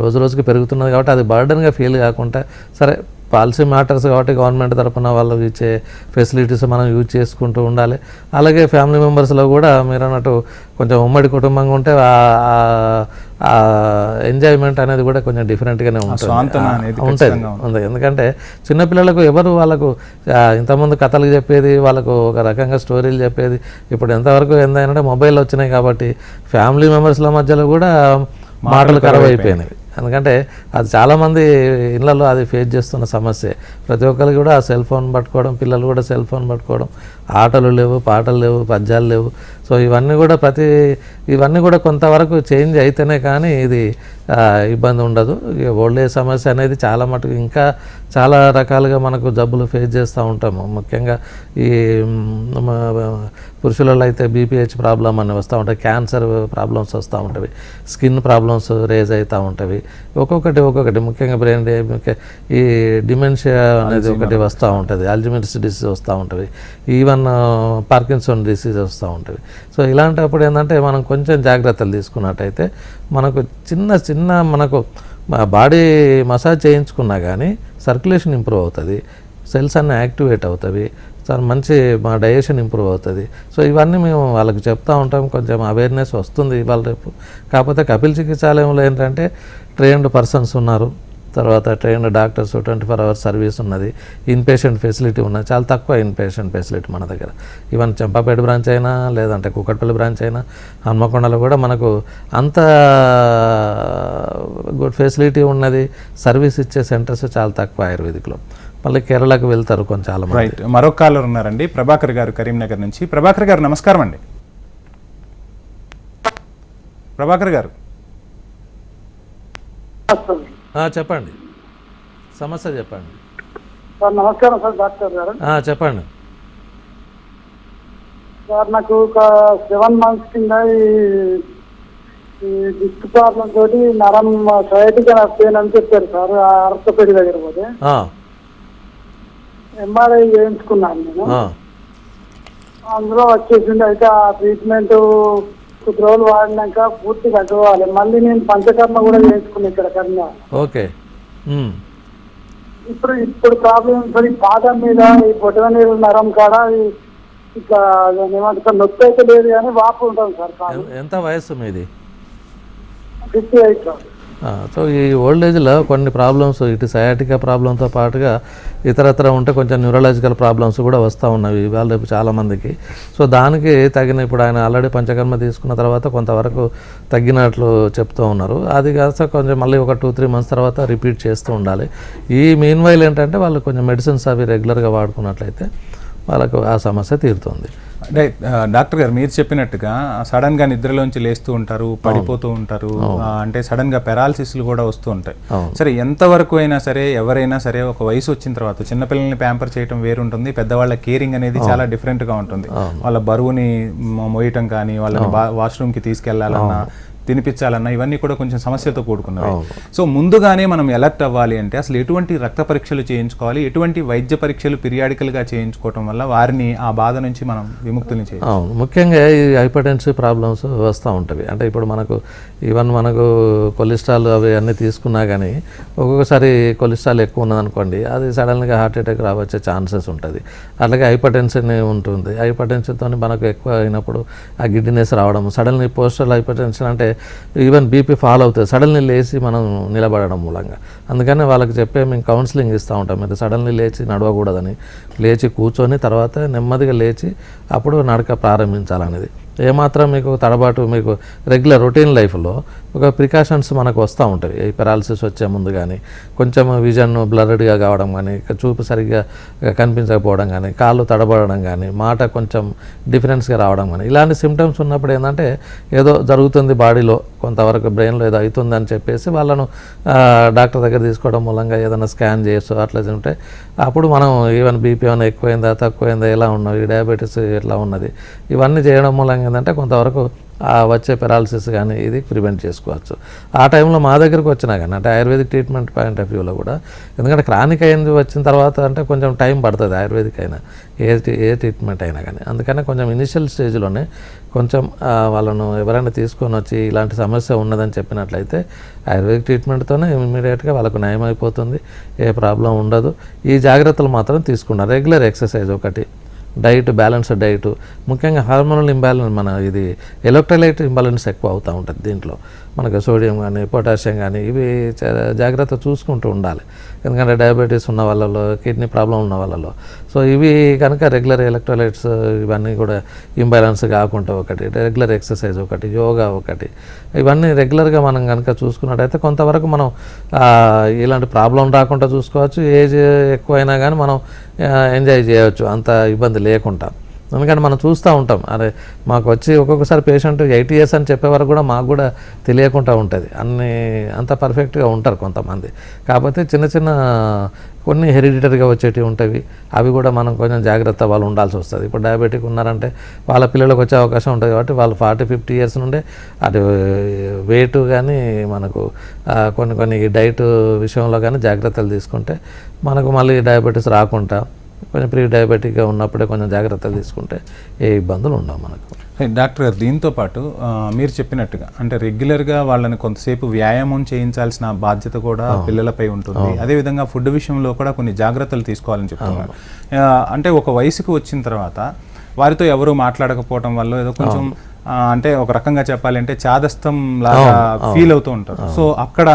రోజు రోజుకి పెరుగుతున్నది కాబట్టి అది బర్డన్గా ఫీల్ కాకుండా సరే పాలసీ మ్యాటర్స్ కాబట్టి గవర్నమెంట్ తరపున వాళ్ళు ఇచ్చే ఫెసిలిటీస్ మనం యూజ్ చేసుకుంటూ ఉండాలి. అలాగే ఫ్యామిలీ మెంబర్స్లో కూడా మీరు అన్నట్టు కొంచెం ఉమ్మడి కుటుంబంగా ఉంటే ఎంజాయ్మెంట్ అనేది కూడా కొంచెం డిఫరెంట్గానే ఉంటుంది. ఉంటుంది ఉంది ఎందుకంటే చిన్నపిల్లలకు ఎవరు వాళ్ళకు ఇంతకుముందు కథలు చెప్పేది వాళ్ళకు ఒక రకంగా స్టోరీలు చెప్పేది ఇప్పుడు ఎంతవరకు ఏంటంటే మొబైల్ వచ్చినాయి కాబట్టి ఫ్యామిలీ మెంబర్స్ల మధ్యలో కూడా మాటలు ఖరాబ్ అయిపోయినాయి ఎందుకంటే అది చాలామంది ఇళ్ళలో అది ఫేస్ చేస్తున్న సమస్య. ప్రతి ఒక్కరికి కూడా ఆ సెల్ ఫోన్ పట్టుకోవడం పిల్లలు కూడా సెల్ ఫోన్ పట్టుకోవడం ఆటలు లేవు పాటలు లేవు పద్యాలు లేవు. సో ఇవన్నీ కూడా ప్రతి ఇవన్నీ కూడా కొంతవరకు చేంజ్ అయితేనే కానీ ఇది ఇబ్బంది ఉండదు. ఇక ఓల్డ్ ఏజ్ సమస్య అనేది చాలా మటుకు ఇంకా చాలా రకాలుగా మనకు జబ్బులు ఫేస్ చేస్తూ ఉంటాము. ముఖ్యంగా ఈ పురుషులలో అయితే బీపీహెచ్ ప్రాబ్లం అని వస్తూ ఉంటాయి క్యాన్సర్ ప్రాబ్లమ్స్ వస్తూ ఉంటాయి స్కిన్ ప్రాబ్లమ్స్ రేజ్ అవుతూ ఉంటాయి ఒక్కొక్కటి ఒక్కొక్కటి ముఖ్యంగా బ్రెయిన్ ఈ డిమెన్షియా అనేది ఒకటి వస్తూ ఉంటుంది అల్జిమెంట్స్ డిసీజ్ వస్తూ ఉంటుంది ఈవెన్ పార్కిన్సన్ డిసీజ్ వస్తూ ఉంటుంది. సో ఇలాంటప్పుడు ఏంటంటే మనం కొంచెం జాగ్రత్తలు తీసుకున్నట్టయితే మనకు చిన్న చిన్న మనకు బాడీ మసాజ్ చేయించుకున్నా కానీ సర్క్యులేషన్ ఇంప్రూవ్ అవుతుంది సెల్స్ అన్నీ యాక్టివేట్ అవుతాయి చాలా మంచి మా డైజెషన్ ఇంప్రూవ్ అవుతుంది. సో ఇవన్నీ మేము వాళ్ళకి చెప్తా ఉంటాం. కొంచెం అవేర్నెస్ వస్తుంది ఇవాళ రేపు. కాకపోతే కపిల్ చికిత్సాలయంలో ఏంటంటే ట్రైన్డ్ పర్సన్స్ ఉన్నారు. తర్వాత trained doctors twenty four hours service ఉన్నది. ఇన్పేషెంట్ ఫెసిలిటీ ఉన్నది. చాలా తక్కువ ఇన్పేషెంట్ ఫెసిలిటీ మన దగ్గర. ఈవెన్ చెంపాపేట బ్రాంచ్ అయినా లేదంటే కుక్కట్పల్లి బ్రాంచ్ అయినా హన్మకొండలో కూడా మనకు అంత గుడ్ ఫెసిలిటీ ఉన్నది. సర్వీస్ ఇచ్చే సెంటర్స్ చాలా తక్కువ ఆయుర్వేదిక్లో. మళ్ళీ కేరళకు వెళ్తారు కొంచెం చాలా రైట్ మరొక కాలర్ ఉన్నారండి. ప్రభాకర్ గారు కరీంనగర్ నుంచి. ప్రభాకర్ గారు నమస్కారం అండి. ప్రభాకర్ గారు. చెప్పండి. సమస్య చెప్పండి. సార్ నమస్కారం సార్ డాక్టర్ గారు. చెప్పండి. సార్ నాకు ఒక సెవెన్ మంత్స్ కింద ఈ డిస్క్ ప్రాబ్లం తోటి నరం సైడ్గా పెయిన్ అని చెప్పారు సార్ ఆ ఆర్థోపెడి దగ్గర పోతే. ఎంఆర్ఐ చేయించుకున్నాను నేను. అందులో వచ్చేసింది అయితే ఆ ట్రీట్మెంట్ కొద్ది రోజులు వాడినాక పూర్తి తగ్గవాలి మళ్ళీ నేను పంచకర్మ కూడా చేయించుకున్నాను ఇక్కడ కన్నా ఓకే. ఇప్పుడు ఇప్పుడు ప్రాబ్లం సార్ ఈ పాదం మీద ఈ బొటన నీరు నరం కాడ ఇట్లా దాన్ని ఏమంటారు నొప్పి అయితే లేదు కానీ వాపు ఉంటుంది సార్ ఎంత వయస్సు మీది? Fifty eight sir. సో ఈ ఓల్డ్ ఏజ్లో కొన్ని ప్రాబ్లమ్స్ ఇటు సయాటికా ప్రాబ్లంతో పాటుగా ఇతరత్ర ఉంటే కొంచెం న్యూరలాజికల్ ప్రాబ్లమ్స్ కూడా వస్తూ ఉన్నవి ఇవాళ రేపు చాలామందికి సో దానికి తగిన ఇప్పుడు ఆయన ఆల్రెడీ పంచకర్మ తీసుకున్న తర్వాత కొంతవరకు తగ్గినట్లు చెప్తూ ఉన్నారు. అది కాస్త కొంచెం మళ్ళీ ఒక టూ త్రీ మంత్స్ తర్వాత రిపీట్ చేస్తూ ఉండాలి. ఈ మెయిన్ వైల్ ఏంటంటే వాళ్ళు కొంచెం మెడిసిన్స్ అవి రెగ్యులర్గా వాడుకున్నట్లయితే వాళ్ళకు ఆ సమస్య తీరుతుంది. ఆ, డాక్టర్ గారు మీరు చెప్పినట్టుగా సడన్గా నిద్రలోంచి లేస్తూ ఉంటారు పడిపోతూ ఉంటారు అంటే సడన్గా పెరాలసిస్లు కూడా వస్తూ ఉంటాయి. సరే ఎంత వరకు అయినా సరే ఎవరైనా సరే ఒక వయసు వచ్చిన తర్వాత చిన్నపిల్లల్ని ప్యాంపర్ చేయడం వేరుంటుంది పెద్దవాళ్ళ కేరింగ్ అనేది చాలా డిఫరెంట్గా ఉంటుంది వాళ్ళ బరువుని మోయటం కానీ వాళ్ళని వాష్రూమ్కి తీసుకెళ్ళాలన్నా తినిపించాలన్నా ఇవన్నీ కూడా కొంచెం సమస్యతో కూడుకున్నవి. సో ముందుగానే మనం ఎలర్ట్ అవ్వాలి అంటే అసలు ఎటువంటి రక్త పరీక్షలు చేయించుకోవాలి ఎటువంటి వైద్య పరీక్షలు periodical గా చేయించుకోవటం వల్ల వారిని ఆ బాధ నుంచి మనం విముక్తుని చేయాలి ముఖ్యంగా ఈ హైపర్టెన్సివ్ ప్రాబ్లమ్స్ వస్తూ ఉంటాయి అంటే ఇప్పుడు మనకు ఈవెన్ మనకు కొలెస్ట్రాల్ అవి అన్నీ తీసుకున్నా కానీ ఒక్కొక్కసారి కొలెస్ట్రాల్ ఎక్కువ ఉన్నదనుకోండి అది సడన్గా హార్ట్ అటాక్ రావచ్చే ఛాన్సెస్ ఉంటుంది. అలాగే హైపర్ టెన్షన్ ఉంటుంది. హైపర్ టెన్షన్తో మనకు ఎక్కువ అయినప్పుడు ఆ గిడ్డినెస్ రావడం సడన్లీ పోస్టల్ హైపర్ టెన్షన్ అంటే ఈవెన్ బీపీ ఫాలో అవుతుంది. సడన్లీ లేచి మనం నిలబడడం మూలంగా. అందుకని వాళ్ళకి చెప్పే మేము కౌన్సిలింగ్ ఇస్తూ ఉంటాం. మీరు సడన్లీ లేచి నడవకూడదని. లేచి కూర్చొని తర్వాత నెమ్మదిగా లేచి అప్పుడు నడక ప్రారంభించాలనేది. ఏమాత్రం మీకు తడబాటు మీకు రెగ్యులర్ రొటీన్ లైఫ్లో ఒక ప్రికాషన్స్ మనకు వస్తూ ఉంటాయి. ఈ పెరాలసిస్ వచ్చే ముందు కానీ కొంచెం విజన్ బ్లర్డ్గా కావడం కానీ చూపు సరిగ్గా కనిపించకపోవడం కానీ కాళ్ళు తడబడడం కానీ మాట కొంచెం డిఫరెన్స్గా రావడం కానీ ఇలాంటి సిమ్టమ్స్ ఉన్నప్పుడు ఏంటంటే ఏదో జరుగుతుంది బాడీలో కొంతవరకు బ్రెయిన్లో ఏదో అవుతుందని చెప్పేసి వాళ్ళను డాక్టర్ దగ్గర తీసుకోవడం మూలంగా ఏదైనా స్కాన్ చేయొచ్చు అట్లా ఉంటే అప్పుడు మనం ఈవెన్ బీపీ ఏమైనా ఎక్కువైందా తక్కువైందా ఎలా ఉన్నది డయాబెటీస్ ఎట్లా ఉన్నది ఇవన్నీ చేయడం మూలంగా ఏంటంటే కొంతవరకు ఆ వచ్చే పెరాలసిస్ కానీ ఇది ప్రివెంట్ చేసుకోవచ్చు. ఆ టైంలో మా దగ్గరకు వచ్చినా కానీ అంటే ఆయుర్వేదిక్ ట్రీట్మెంట్ పాయింట్ ఆఫ్ వ్యూలో కూడా ఎందుకంటే క్రానిక్ అయింది వచ్చిన తర్వాత అంటే కొంచెం టైం పడుతుంది ఆయుర్వేదిక్ అయినా ఏ ఏ ట్రీట్మెంట్ అయినా కానీ అందుకనే కొంచెం ఇనిషియల్ స్టేజ్లోనే కొంచెం వాళ్ళను ఎవరైనా తీసుకొని వచ్చి ఇలాంటి సమస్య ఉన్నదని చెప్పినట్లయితే ఆయుర్వేదిక్ ట్రీట్మెంట్తోనే ఇమీడియట్గా వాళ్ళకు నయం అయిపోతుంది ఏ ప్రాబ్లం ఉండదు. ఈ జాగ్రత్తలు మాత్రం తీసుకున్నారు రెగ్యులర్ ఎక్సర్సైజ్ ఒకటి. Diet balanced diet. ముఖ్యంగా హార్మోనల్ ఇంబ్యాలెన్స్ మన ఇది ఎలక్ట్రోలైట్ ఇంబ్యాలెన్స్ ఎక్కువ అవుతూ ఉంటుంది దీంట్లో. మనకు సోడియం కానీ పొటాషియం కానీ ఇవి చా- జాగ్రత్త చూసుకుంటూ ఉండాలి. ఎందుకంటే డయాబెటీస్ ఉన్న వాళ్ళలో కిడ్నీ ప్రాబ్లం ఉన్న వాళ్ళలో. సో ఇవి కనుక రెగ్యులర్ ఎలక్ట్రోలైట్స్ ఇవన్నీ కూడా ఇంబ్యాలెన్స్ కాకుండా ఒకటి రెగ్యులర్ ఎక్సర్సైజ్ ఒకటి యోగా ఒకటి ఇవన్నీ రెగ్యులర్గా మనం కనుక చూసుకున్నట్టయితే కొంతవరకు మనం ఇలాంటి ప్రాబ్లం రాకుండా చూసుకోవచ్చు. ఏజ్ ఎక్కువైనా కానీ మనం ఎంజాయ్ చేయవచ్చు అంత ఇబ్బంది లేకుండా. ఎందుకంటే మనం చూస్తూ ఉంటాం. అరే మాకు వచ్చి ఒక్కొక్కసారి పేషెంట్ ఎయిటీ ఇయర్స్ అని చెప్పే వరకు కూడా మాకు కూడా తెలియకుండా ఉంటుంది. అన్ని అంత పర్ఫెక్ట్గా ఉంటారు కొంతమంది. కాకపోతే చిన్న చిన్న కొన్ని హెరిడిటరీగా వచ్చేటివి ఉంటాయి అవి కూడా మనం కొంచెం జాగ్రత్త వాళ్ళు ఉండాల్సి వస్తుంది. ఇప్పుడు డయాబెటిక్ ఉన్నారంటే వాళ్ళ పిల్లలకు వచ్చే అవకాశం ఉంటుంది కాబట్టి వాళ్ళు ఫార్టీ ఫిఫ్టీ ఇయర్స్ నుండే అటు వెయిట్ కానీ మనకు కొన్ని కొన్ని డైట్ విషయంలో కానీ జాగ్రత్తలు తీసుకుంటే మనకు మళ్ళీ డయాబెటీస్ రాకుండా కొంచెం ప్రీ డయాబెటిక్గా ఉన్నప్పుడే కొంచెం జాగ్రత్తలు తీసుకుంటే ఏ ఇబ్బందులు ఉండవు మనకు. డాక్టర్ గారు దీంతో పాటు మీరు చెప్పినట్టుగా అంటే రెగ్యులర్గా వాళ్ళని కొంతసేపు వ్యాయామం చేయించాల్సిన బాధ్యత కూడా పిల్లలపై ఉంటుంది. అదేవిధంగా ఫుడ్ విషయంలో కూడా కొన్ని జాగ్రత్తలు తీసుకోవాలని చెప్తున్నారు. అంటే ఒక వయసుకు వచ్చిన తర్వాత వారితో ఎవరు మాట్లాడకపోవడం వల్ల ఏదో కొంచెం అంటే ఒక రకంగా చెప్పాలంటే చాదస్తం లాగా ఫీల్ అవుతూ ఉంటారు. సో అక్కడ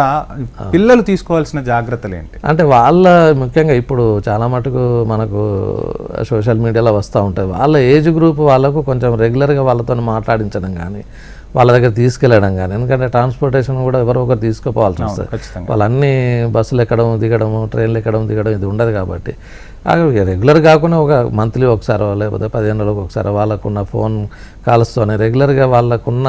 పిల్లలు తీసుకోవాల్సిన జాగ్రత్తలు ఏంటి? అంటే వాళ్ళ ముఖ్యంగా ఇప్పుడు చాలా మటుకు మనకు సోషల్ మీడియాలో వస్తూ ఉంటాయి. వాళ్ళ ఏజ్ గ్రూప్ వాళ్ళకు కొంచెం రెగ్యులర్గా వాళ్ళతో మాట్లాడించడం కానీ వాళ్ళ దగ్గర తీసుకెళ్ళడం కానీ ఎందుకంటే ట్రాన్స్పోర్టేషన్ కూడా ఎవరో ఒకరు తీసుకుపోవాల్సి వస్తుంది. వాళ్ళన్నీ బస్సులు ఎక్కడం దిగడము ట్రైన్లు ఎక్కడం దిగడం ఇది ఉండదు కాబట్టి రెగ్యులర్ కాకుండా ఒక మంత్లీ ఒకసారో లేకపోతే పదిహేను రోజులకు ఒకసారి వాళ్ళకున్న ఫోన్ కాల్స్తోనే రెగ్యులర్గా వాళ్ళకున్న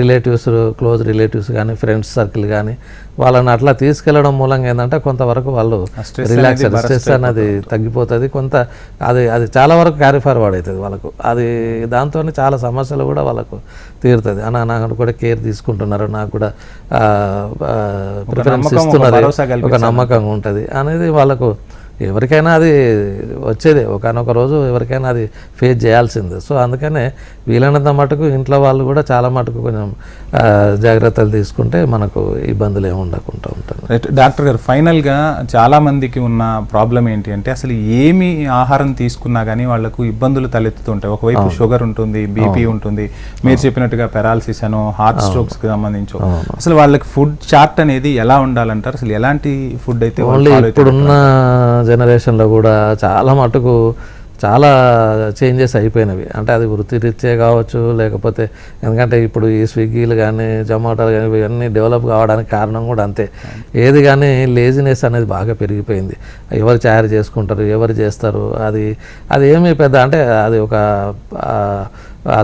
రిలేటివ్స్ క్లోజ్ రిలేటివ్స్ కానీ ఫ్రెండ్స్ సర్కిల్ కానీ వాళ్ళని అట్లా తీసుకెళ్ళడం మూలంగా ఏంటంటే కొంతవరకు వాళ్ళు రిలాక్స్ స్ట్రెస్ అనేది తగ్గిపోతుంది. కొంత అది అది చాలా వరకు క్యారీ ఫార్వర్డ్ అవుతుంది వాళ్ళకు. అది దాంతో చాలా సమస్యలు కూడా వాళ్ళకు తీరుతుంది. అన్న నాకు కూడా కేర్ తీసుకుంటున్నారు. నాకు కూడా ప్రిఫరెన్స్ ఇస్తున్నారు ఒక నమ్మకం ఉంటుంది. అనేది వాళ్ళకు ఎవరికైనా అది వచ్చేదే. ఒకనొక రోజు ఎవరికైనా అది ఫేస్ చేయాల్సిందే. సో అందుకనే వీలైనంత మటుకు ఇంట్లో వాళ్ళు కూడా చాలా మటుకు కొంచెం జాగ్రత్తలు తీసుకుంటే మనకు ఇబ్బందులు ఏమి ఉండకుండా ఉంటుంది. డాక్టర్ గారు ఫైనల్గా చాలా మందికి ఉన్న ప్రాబ్లం ఏంటి అంటే అసలు ఏమి ఆహారం తీసుకున్నా కానీ వాళ్ళకు ఇబ్బందులు తలెత్తుతుంటాయి. ఒకవైపు షుగర్ ఉంటుంది బీపీ ఉంటుంది. మీరు చెప్పినట్టుగా పెరాలసిస్ అనో హార్ట్ స్ట్రోక్స్కి సంబంధించి. అసలు వాళ్ళకి ఫుడ్ చార్ట్ అనేది ఎలా ఉండాలంటారు? అసలు ఎలాంటి ఫుడ్ అయితే ఇప్పుడున్న జనరేషన్లో కూడా చాలా మటుకు చాలా చేంజెస్ అయిపోయినవి. అంటే అది వృత్తిరీత్యా కావచ్చు లేకపోతే ఎందుకంటే ఇప్పుడు ఈ స్విగ్గీలు కానీ జొమాటోలు కానీ ఇవన్నీ డెవలప్ కావడానికి కారణం కూడా అంతే. ఏది కానీ లేజినెస్ అనేది బాగా పెరిగిపోయింది. ఎవరు తయారు చేసుకుంటారు ఎవరు చేస్తారు అది అది ఏమీ పెద్ద అంటే అది ఒక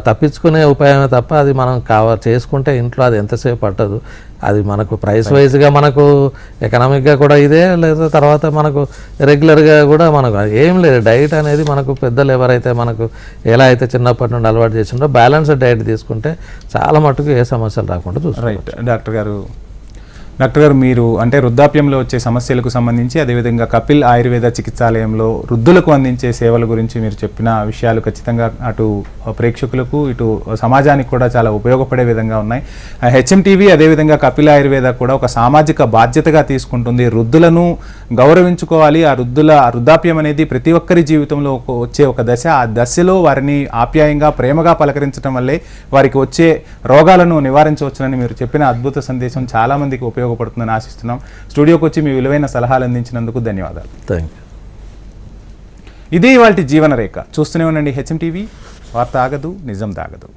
తప్పించుకునే ఉపాయమే తప్ప అది మనం కావ చేసుకుంటే ఇంట్లో అది ఎంతసేపు పట్టదు. అది మనకు ప్రైస్ వైజ్గా మనకు ఎకనామిక్గా కూడా ఇదే లేదా తర్వాత మనకు రెగ్యులర్గా కూడా మనకు ఏం లేదు. డైట్ అనేది మనకు పెద్దలు ఎవరైతే మనకు ఎలా అయితే చిన్నప్పటి నుండి అలవాటు చేసిండో బ్యాలెన్స్డ్ డైట్ తీసుకుంటే చాలా మటుకు ఏ సమస్యలు రాకుండా చూస్తాం డాక్టర్ గారు డాక్టర్ గారు మీరు అంటే వృద్ధాప్యంలో వచ్చే సమస్యలకు సంబంధించి అదేవిధంగా కపిల్ ఆయుర్వేద చికిత్సాలయంలో వృద్ధులకు అందించే సేవల గురించి మీరు చెప్పిన విషయాలు ఖచ్చితంగా అటు ప్రేక్షకులకు ఇటు సమాజానికి కూడా చాలా ఉపయోగపడే విధంగా ఉన్నాయి. హెచ్ఎంటీవీ అదేవిధంగా కపిల్ ఆయుర్వేద కూడా ఒక సామాజిక బాధ్యతగా తీసుకుంటుంది. వృద్ధులను గౌరవించుకోవాలి. ఆ వృద్ధుల వృద్ధాప్యం అనేది ప్రతి ఒక్కరి జీవితంలో ఒక- వచ్చే ఒక దశ. ఆ దశలో వారిని ఆప్యాయంగా ప్రేమగా పలకరించడం వల్లే వారికి వచ్చే రోగాలను నివారించవచ్చునని మీరు చెప్పిన అద్భుత సందేశం చాలా మందికి ఉపయోగపడుతుందని ఆశిస్తున్నాం. స్టూడియోకి వచ్చి మీ విలువైన సలహాలు అందించినందుకు ధన్యవాదాలు. థ్యాంక్ ఇదే ఇవాళ జీవన రేఖ. చూస్తూనే ఉండండి హెచ్ఎం టీవీ. వార్త ఆగదు నిజం దాగదు.